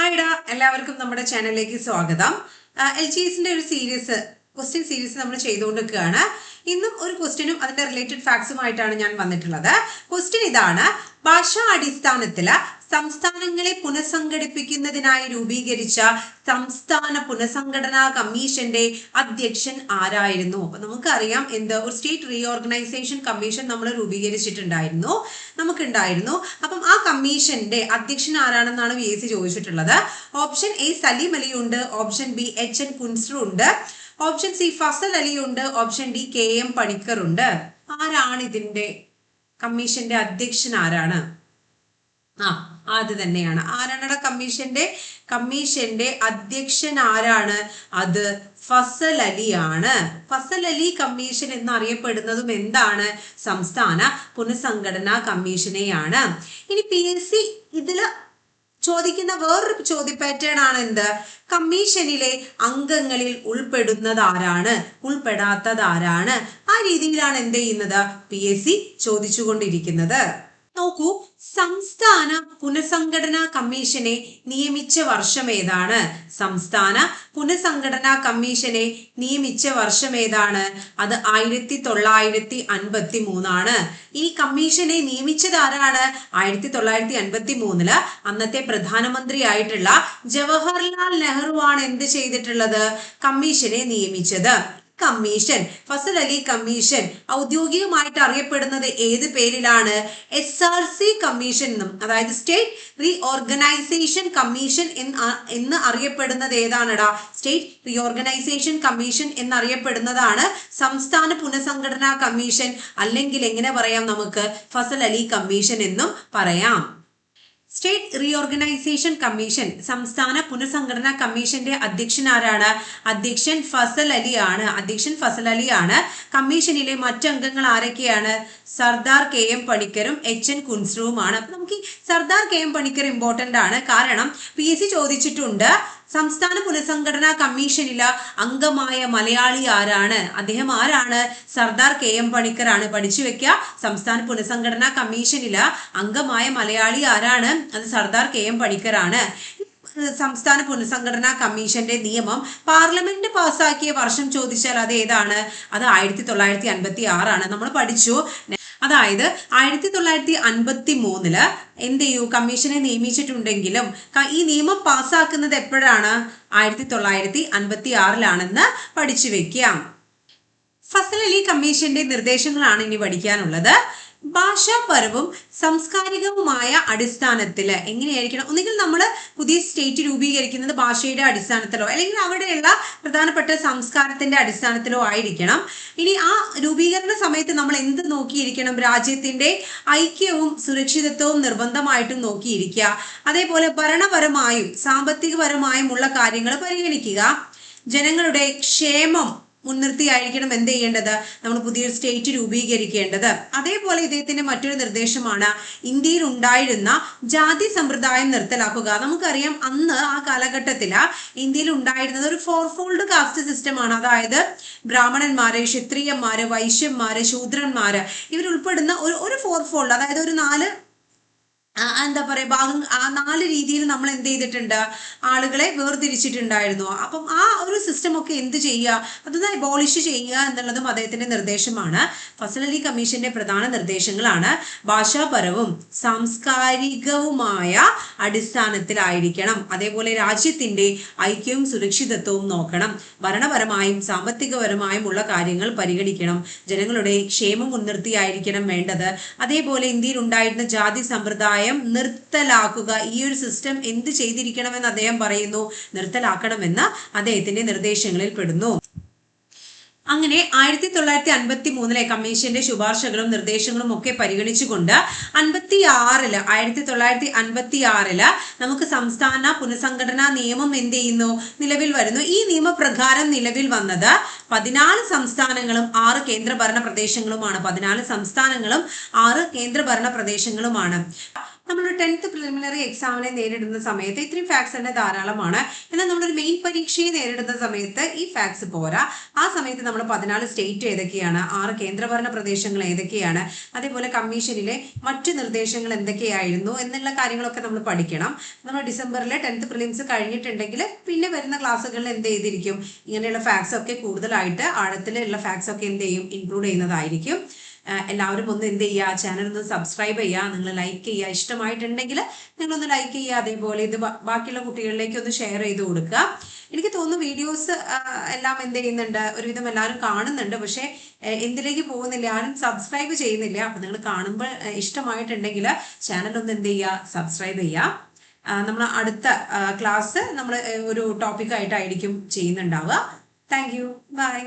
ഹായ്ഡാ എല്ലാവർക്കും നമ്മുടെ ചാനലിലേക്ക് സ്വാഗതം. എൽ ജി എസിന്റെ ഒരു സീരീസ് ക്വസ്റ്റ്യൻ സീരീസ് നമ്മൾ ചെയ്തുകൊണ്ടിരിക്കുകയാണ്. ഇന്നും ഒരു ക്വസ്റ്റ്യനും അതിന്റെ റിലേറ്റഡ് ഫാക്ട്സുമായിട്ടാണ് ഞാൻ വന്നിട്ടുള്ളത്. ക്വസ്റ്റ്യൻ ഇതാണ് ഭാഷാ അടിസ്ഥാനത്തിൽ സംസ്ഥാനങ്ങളെ പുനഃസംഘടിപ്പിക്കുന്നതിനായി രൂപീകരിച്ച സംസ്ഥാന പുനഃസംഘടനാ കമ്മീഷന്റെ അധ്യക്ഷൻ ആരായിരുന്നു? അപ്പൊ നമുക്കറിയാം എന്ത്? ഒരു സ്റ്റേറ്റ് റീഓർഗനൈസേഷൻ കമ്മീഷൻ നമ്മൾ രൂപീകരിച്ചിട്ടുണ്ടായിരുന്നു. നമുക്കുണ്ടായിരുന്നു. അപ്പം ആ കമ്മീഷന്റെ അധ്യക്ഷൻ ആരാണെന്നാണ് വി എസ് ചോദിച്ചിട്ടുള്ളത്. ഓപ്ഷൻ എ സലീം അലി ഉണ്ട് option B H N Kunzru ഉണ്ട്. ഓപ്ഷൻ സി ഫസൽ അലി ഉണ്ട് option D K M Panikkar ഉണ്ട്. ആരാണ് ഇതിന്റെ കമ്മീഷന്റെ അധ്യക്ഷൻ? ആരാണ്? ആ അത് തന്നെയാണ്. ആരാണ് കമ്മീഷന്റെ? കമ്മീഷന്റെ അധ്യക്ഷൻ ആരാണ്? അത് ഫസൽ അലി ആണ് ഫസൽ അലി കമ്മീഷൻ എന്നറിയപ്പെടുന്നതും എന്താണ്? സംസ്ഥാന പുനഃസംഘടനാ കമ്മീഷനെയാണ്. ഇനി പി എസ് സി ഇതിൽ ചോദിക്കുന്ന വേറൊരു ചോദ്യ പാറ്റേൺ ആണ് എന്ത്? കമ്മീഷനിലെ അംഗങ്ങളിൽ ഉൾപ്പെടുന്നത് ആരാണ്? ഉൾപ്പെടാത്തത് ആരാണ്? ആ രീതിയിലാണ് എന്ത് ചെയ്യുന്നത്? പി എസ് സി ചോദിച്ചുകൊണ്ടിരിക്കുന്നത്. നോക്കൂ സംസ്ഥാന പുനഃസംഘടനാ കമ്മീഷനെ നിയമിച്ച വർഷം ഏതാണ്? സംസ്ഥാന പുനഃസംഘടനാ കമ്മീഷനെ നിയമിച്ച വർഷം ഏതാണ്? അത് ആയിരത്തി തൊള്ളായിരത്തി അൻപത്തി മൂന്നാണ് ഈ കമ്മീഷനെ നിയമിച്ചത് ആരാണ്? ആയിരത്തി തൊള്ളായിരത്തി അൻപത്തി മൂന്നിൽ അന്നത്തെ പ്രധാനമന്ത്രിയായിട്ടുള്ള ജവഹർലാൽ നെഹ്റു ആണ് എന്ത് ചെയ്തിട്ടുള്ളത്? കമ്മീഷനെ നിയമിച്ചത്. കമ്മീഷൻ ഫസൽ അലി കമ്മീഷൻ ഔദ്യോഗികമായിട്ട് അറിയപ്പെടുന്നത് ഏത് പേരിലാണ്? എസ് ആർ സി കമ്മീഷൻ എന്നും അതായത് സ്റ്റേറ്റ് റീ ഓർഗനൈസേഷൻ കമ്മീഷൻ എന്ന് അറിയപ്പെടുന്നത് ഏതാണടാ? സ്റ്റേറ്റ് റീ ഓർഗനൈസേഷൻ കമ്മീഷൻ എന്നറിയപ്പെടുന്നതാണ് സംസ്ഥാന പുനഃസംഘടനാ കമ്മീഷൻ. അല്ലെങ്കിൽ എങ്ങനെ പറയാം നമുക്ക്? ഫസൽ അലി കമ്മീഷൻ എന്നും പറയാം. സ്റ്റേറ്റ് റീഓർഗനൈസേഷൻ കമ്മീഷൻ സംസ്ഥാന പുനഃസംഘടനാ കമ്മീഷന്റെ അധ്യക്ഷൻ ആരാണ്? അധ്യക്ഷൻ ഫസൽ അലി ആണ്. അധ്യക്ഷൻ ഫസൽ അലി ആണ്. കമ്മീഷനിലെ മറ്റംഗങ്ങൾ ആരൊക്കെയാണ്? സർദാർ കെ എം പണിക്കരും എച്ച് എൻ കുൻസ്രുവുമാണ്. അപ്പൊ നമുക്ക് Sardar K M Panikkar important ആണ്. കാരണം പി എസ് സി ചോദിച്ചിട്ടുണ്ട് സംസ്ഥാന പുനഃസംഘടനാ കമ്മീഷനിലെ അംഗമായ മലയാളി ആരാണ്? അദ്ദേഹം ആരാണ്? സർദാർ കെ എം പണിക്കറാണ് പഠിച്ചു വെക്കുക സംസ്ഥാന പുനഃസംഘടനാ കമ്മീഷനിലെ അംഗമായ മലയാളി ആരാണ്? അത് സർദാർ കെ എം പണിക്കറാണ് സംസ്ഥാന പുനഃസംഘടനാ കമ്മീഷന്റെ നിയമം പാർലമെന്റ് പാസ്സാക്കിയ വർഷം ചോദിച്ചാൽ അത് ഏതാണ്? അത് ആയിരത്തി തൊള്ളായിരത്തി അൻപത്തി ആറാണ്. നമ്മൾ പഠിച്ചു. അതായത് ആയിരത്തി തൊള്ളായിരത്തി അൻപത്തി മൂന്നിൽ എന്ത് ചെയ്യൂ? കമ്മീഷനെ നിയമിച്ചിട്ടുണ്ടെങ്കിലും ഈ നിയമം പാസ്സാക്കുന്നത് എപ്പോഴാണ്? ആയിരത്തി തൊള്ളായിരത്തി അൻപത്തി ആറിലാണെന്ന് പഠിച്ചു വെക്കാം ഫസൽ അലി കമ്മീഷന്റെ നിർദ്ദേശങ്ങളാണ് ഇനി പഠിക്കാനുള്ളത്. ഭാഷാപരവും സാംസ്കാരികവുമായ അടിസ്ഥാനത്തിൽ എങ്ങനെയായിരിക്കണം? ഒന്നുകിൽ നമ്മൾ പുതിയ സ്റ്റേറ്റ് രൂപീകരിക്കുന്നത് ഭാഷയുടെ അടിസ്ഥാനത്തിലോ അല്ലെങ്കിൽ അവിടെയുള്ള പ്രധാനപ്പെട്ട സംസ്കാരത്തിന്റെ അടിസ്ഥാനത്തിലോ ആയിരിക്കണം. ഇനി ആ രൂപീകരണ സമയത്ത് നമ്മൾ എന്ത് നോക്കിയിരിക്കണം? രാജ്യത്തിന്റെ ഐക്യവും സുരക്ഷിതത്വവും നിർബന്ധമായിട്ടും നോക്കിയിരിക്കുക. അതേപോലെ ഭരണപരമായും സാമ്പത്തികപരമായും ഉള്ള കാര്യങ്ങൾ പരിഗണിക്കുക. ജനങ്ങളുടെ ക്ഷേമം മുൻനിർത്തിയായിരിക്കണം എന്ത് ചെയ്യേണ്ടത്? നമ്മൾ പുതിയൊരു സ്റ്റേറ്റ് രൂപീകരിക്കേണ്ടത്. അതേപോലെ ഇദ്ദേഹത്തിന്റെ മറ്റൊരു നിർദ്ദേശമാണ് ഇന്ത്യയിൽ ഉണ്ടായിരുന്ന ജാതി സമ്പ്രദായം നിർത്തലാക്കുക. നമുക്കറിയാം അന്ന് ആ കാലഘട്ടത്തിൽ ഇന്ത്യയിൽ ഉണ്ടായിരുന്നത് ഒരു ഫോർ ഫോൾഡ് കാസ്റ്റ് സിസ്റ്റമാണ് അതായത് ബ്രാഹ്മണന്മാര് ക്ഷത്രിയന്മാര് വൈശ്യന്മാര് ശൂദ്രന്മാര് ഇവരുൾപ്പെടുന്ന ഒരു ഒരു ഫോർ ഫോൾഡ് അതായത് ഒരു നാല് എന്താ പറയാ ഭാഗം ആ നാല് രീതിയിൽ നമ്മൾ എന്ത് ചെയ്തിട്ടുണ്ട്? ആളുകളെ വേർതിരിച്ചിട്ടുണ്ടായിരുന്നു. അപ്പം ആ ഒരു സിസ്റ്റം ഒക്കെ എന്ത് ചെയ്യുക? അതൊന്ന് അബോളിഷ് ചെയ്യുക എന്നുള്ളതും അദ്ദേഹത്തിന്റെ നിർദ്ദേശമാണ്. ഫസൽ അലി കമ്മീഷന്റെ പ്രധാന നിർദ്ദേശങ്ങളാണ്. ഭാഷാപരവും സാംസ്കാരികവുമായ അടിസ്ഥാനത്തിലായിരിക്കണം. അതേപോലെ രാജ്യത്തിന്റെ ഐക്യവും സുരക്ഷിതത്വവും നോക്കണം. ഭരണപരമായും സാമ്പത്തികപരമായും ഉള്ള കാര്യങ്ങൾ പരിഗണിക്കണം. ജനങ്ങളുടെ ക്ഷേമം മുൻനിർത്തിയായിരിക്കണം വേണ്ടത്. അതേപോലെ ഇന്ത്യയിൽ ഉണ്ടായിരുന്ന ജാതി സമ്പ്രദായം സമ്പ്രദായം നിർത്തലാക്കുക. ഈ ഒരു സിസ്റ്റം എന്ത് ചെയ്തിരിക്കണമെന്ന് അദ്ദേഹം പറയുന്നു. നിർത്തലാക്കണമെന്ന് അദ്ദേഹത്തിന്റെ നിർദ്ദേശങ്ങളിൽ പെടുന്നു. അങ്ങനെ ആയിരത്തി തൊള്ളായിരത്തി അൻപത്തി മൂന്നിലെ കമ്മീഷന്റെ ശുപാർശകളും നിർദ്ദേശങ്ങളും ഒക്കെ പരിഗണിച്ചുകൊണ്ട് അൻപത്തി ആറിൽ ആയിരത്തി തൊള്ളായിരത്തി അൻപത്തി ആറിൽ നമുക്ക് സംസ്ഥാന പുനഃസംഘടനാ നിയമം എന്ത് ചെയ്യുന്നു? നിലവിൽ വരുന്നു. ഈ നിയമപ്രകാരം നിലവിൽ വന്നത് പതിനാല് സംസ്ഥാനങ്ങളും ആറ് കേന്ദ്രഭരണ പ്രദേശങ്ങളുമാണ്. പതിനാല് സംസ്ഥാനങ്ങളും ആറ് കേന്ദ്രഭരണ പ്രദേശങ്ങളുമാണ്. നമ്മൾ ടെൻത്ത് പ്രിലിമിനറി എക്സാമിനെ നേരിടുന്ന സമയത്ത് ഇത്രയും ഫാക്ട്സ് തന്നെ ധാരാളമാണ്. എന്നാൽ നമ്മളൊരു മെയിൻ പരീക്ഷയെ നേരിടുന്ന സമയത്ത് ഈ ഫാക്ട്സ് പോരാ. ആ സമയത്ത് നമ്മൾ പതിനാല് സ്റ്റേറ്റ് ഏതൊക്കെയാണ്? ആറ് കേന്ദ്രഭരണ പ്രദേശങ്ങൾ ഏതൊക്കെയാണ്? അതേപോലെ കമ്മീഷനിലെ മറ്റ് നിർദ്ദേശങ്ങൾ എന്തൊക്കെയായിരുന്നു? എന്നുള്ള കാര്യങ്ങളൊക്കെ നമ്മൾ പഠിക്കണം. നമ്മൾ ഡിസംബറിലെ ടെൻത്ത് പ്രിലിംസ് കഴിഞ്ഞിട്ടുണ്ടെങ്കിൽ പിന്നെ വരുന്ന ക്ലാസ്സുകളിൽ എന്ത് ചെയ്തിരിക്കും? ഇങ്ങനെയുള്ള ഫാക്ട്സ് ഒക്കെ കൂടുതലായിട്ട് ആഴത്തിലുള്ള ഫാക്ട്സ് ഒക്കെ എന്ത് ചെയ്യും? ഇൻക്ലൂഡ് ചെയ്യുന്നതായിരിക്കും. എല്ലാവരും ഒന്ന് എന്ത് ചെയ്യുക? ചാനൽ ഒന്ന് സബ്സ്ക്രൈബ് ചെയ്യുക. നിങ്ങൾ ലൈക്ക് ചെയ്യുക. ഇഷ്ടമായിട്ടുണ്ടെങ്കിൽ നിങ്ങളൊന്ന് ലൈക്ക് ചെയ്യുക. അതേപോലെ ഇത് ബാക്കിയുള്ള കുട്ടികളിലേക്ക് ഒന്ന് ഷെയർ ചെയ്ത് കൊടുക്കുക. എനിക്ക് തോന്നുന്നു വീഡിയോസ് എല്ലാം എന്ത് ചെയ്യുന്നുണ്ട്? ഒരുവിധം എല്ലാവരും കാണുന്നുണ്ട്. പക്ഷേ എന്തിലേക്ക് പോകുന്നില്ല? ആരും സബ്സ്ക്രൈബ് ചെയ്യുന്നില്ല. അപ്പം നിങ്ങൾ കാണുമ്പോൾ ഇഷ്ടമായിട്ടുണ്ടെങ്കിൽ ചാനൽ ഒന്ന് എന്ത് ചെയ്യുക? സബ്സ്ക്രൈബ് ചെയ്യുക. നമ്മൾ അടുത്ത ക്ലാസ് നമ്മൾ ഒരു ടോപ്പിക്കായിട്ടായിരിക്കും ചെയ്യുന്നുണ്ടാവുക. Thank you bye